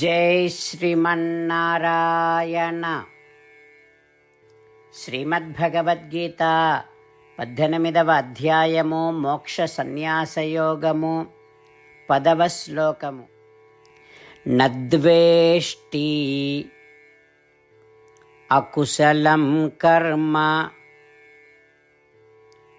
జై శ్రీమన్నారాయణ. శ్రీమద్భగవద్గీత పద్దెనిమిదవ అధ్యాయము మోక్ష సన్యాసయోగము పదవ శ్లోకము. నద్వేష్టి అకుశలం కర్మ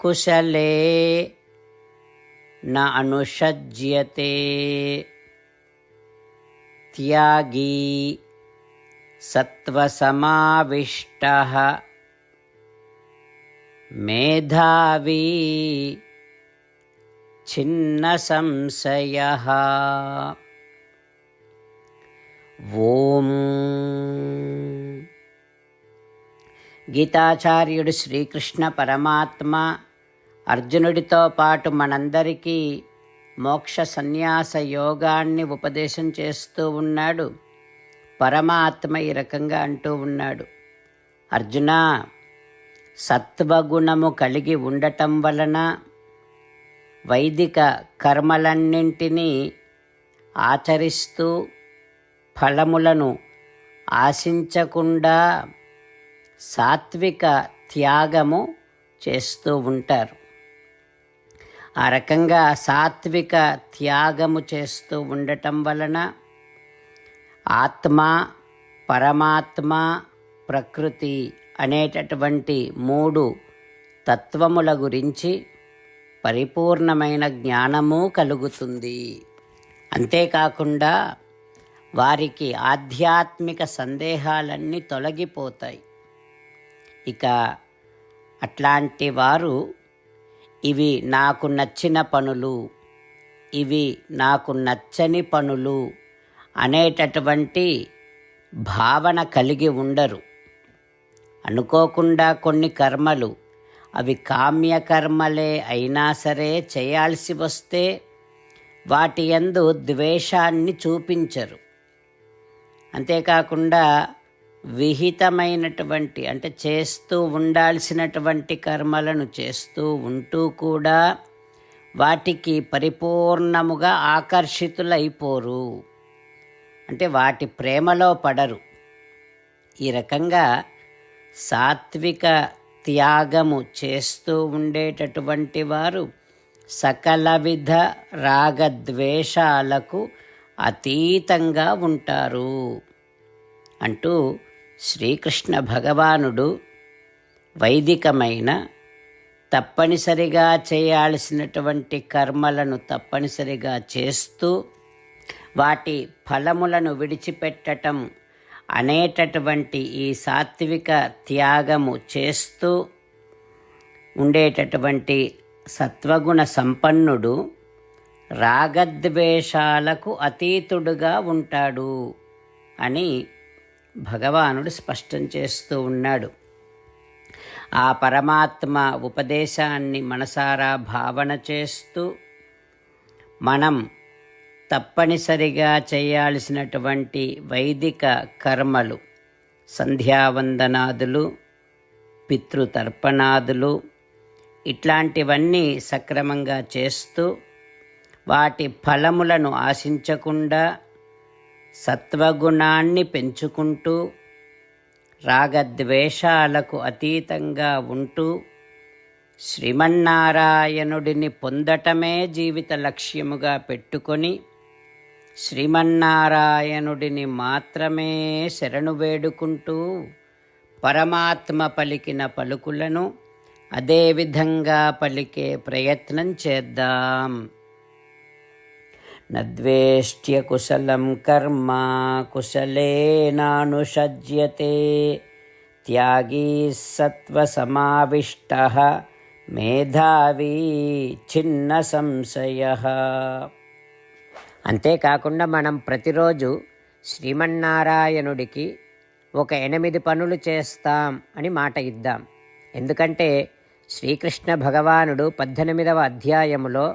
కుశలే న అనుషజ్యతే. त्यागी सत्त्वसमाविष्टः मेधावी छिन्नसंशयः ఓం గీతాచార్యుడు శ్రీకృష్ణ పరమాత్మ అర్జునుడితో పాటు మనందరికీ మోక్ష సన్యాస యోగాన్ని ఉపదేశం చేస్తూ ఉన్నాడు. పరమాత్మ ఈ రకంగా అంటూ ఉన్నాడు. అర్జున సత్వగుణము కలిగి ఉండటం వలన వైదిక కర్మలన్నింటినీ ఆచరిస్తూ ఫలములను ఆశించకుండా సాత్విక త్యాగము చేస్తూ ఉంటారు. ఆ రకంగా సాత్విక త్యాగము చేస్తూ ఉండటం వలన ఆత్మ పరమాత్మ ప్రకృతి అనేటటువంటి మూడు తత్వముల గురించి పరిపూర్ణమైన జ్ఞానము కలుగుతుంది. అంతేకాకుండా వారికి ఆధ్యాత్మిక సందేహాలన్నీ తొలగిపోతాయి. ఇక అట్లాంటి వారు ఇవి నాకు నచ్చిన పనులు. ఇవి నాకు నచ్చని పనులు అనేటటువంటి భావన కలిగి ఉండరు. అనుకోకుండా కొన్ని కర్మలు అవి కామ్యకర్మలే అయినా సరే చేయాల్సి వస్తే వాటి యందు ద్వేషాన్ని చూపించరు. అంతేకాకుండా విహితమైనటువంటి అంటే చేస్తూ ఉండాల్సినటువంటి కర్మలను చేస్తూ ఉంటూ కూడా వాటికి పరిపూర్ణముగా ఆకర్షితులైపోరు. అంటే వాటి ప్రేమలో పడరు. ఈ రకంగా సాత్విక త్యాగము చేస్తూ ఉండేటటువంటి వారు సకల విధ రాగద్వేషాలకు అతీతంగా ఉంటారు. అంటూ శ్రీకృష్ణ భగవానుడు వైదికమైన తప్పనిసరిగా చేయాల్సినటువంటి కర్మలను తప్పనిసరిగా చేస్తూ వాటి ఫలములను విడిచిపెట్టటం అనేటటువంటి ఈ సాత్విక త్యాగము చేస్తూ ఉండేటటువంటి సత్వగుణ సంపన్నుడు రాగద్వేషాలకు అతీతుడుగా ఉంటాడు అని భగవానుడు స్పష్టం చేస్తూ ఉన్నాడు. ఆ పరమాత్మ ఉపదేశాన్ని మనసారా భావన చేస్తూ మనం తప్పనిసరిగా చేయాల్సినటువంటి వైదిక కర్మలు సంధ్యావందనాదులు పితృతర్పణాదులు ఇట్లాంటివన్నీ సక్రమంగా చేస్తూ వాటి ఫలములను ఆశించకుండా సత్వగుణాన్ని పెంచుకుంటూ రాగద్వేషాలకు అతీతంగా ఉంటూ శ్రీమన్నారాయణుడిని పొందటమే జీవిత లక్ష్యముగా పెట్టుకొని శ్రీమన్నారాయణుడిని మాత్రమే శరణు వేడుకుంటూ పరమాత్మ పలికిన పలుకులను అదేవిధంగా పలికే ప్రయత్నం చేద్దాం. నద్వేష్ట్య కుశలం కర్మ కుశలేనానుషజ్యతే త్యాగీ సత్వసమావిష్ట మేధావీ చిన్న సంశయ. అంతేకాకుండా మనం ప్రతిరోజు శ్రీమన్నారాయణుడికి ఒక ఎనిమిది పనులు చేస్తాం అని మాట ఇద్దాం. ఎందుకంటే శ్రీకృష్ణ భగవానుడు పద్దెనిమిదవ అధ్యాయములో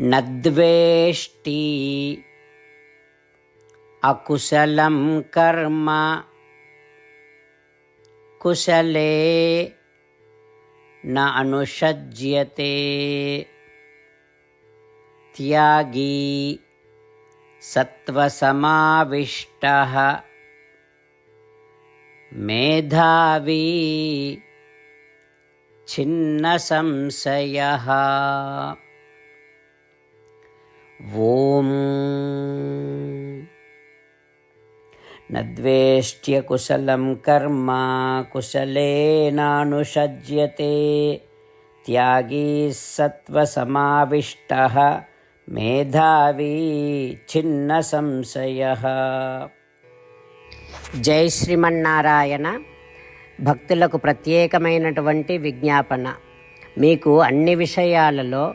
न द्वेष्टि अकुशलं कर्म। कुशले न अनुषज्यते। त्यागी सत्त्वसमाविष्टः। मेधावी छिन्नसंशयः। ఓం. నద్వేష్ట్య కుశలం కర్మ కుశలేనానుషజ్యతే త్యాగీ సత్వసమావిష్ట మేధావీ చిన్న సంశయ. జై శ్రీమన్నారాయణ. భక్తులకు ప్రత్యేకమైనటువంటి విజ్ఞాపన. మీకు అన్ని విషయాలలో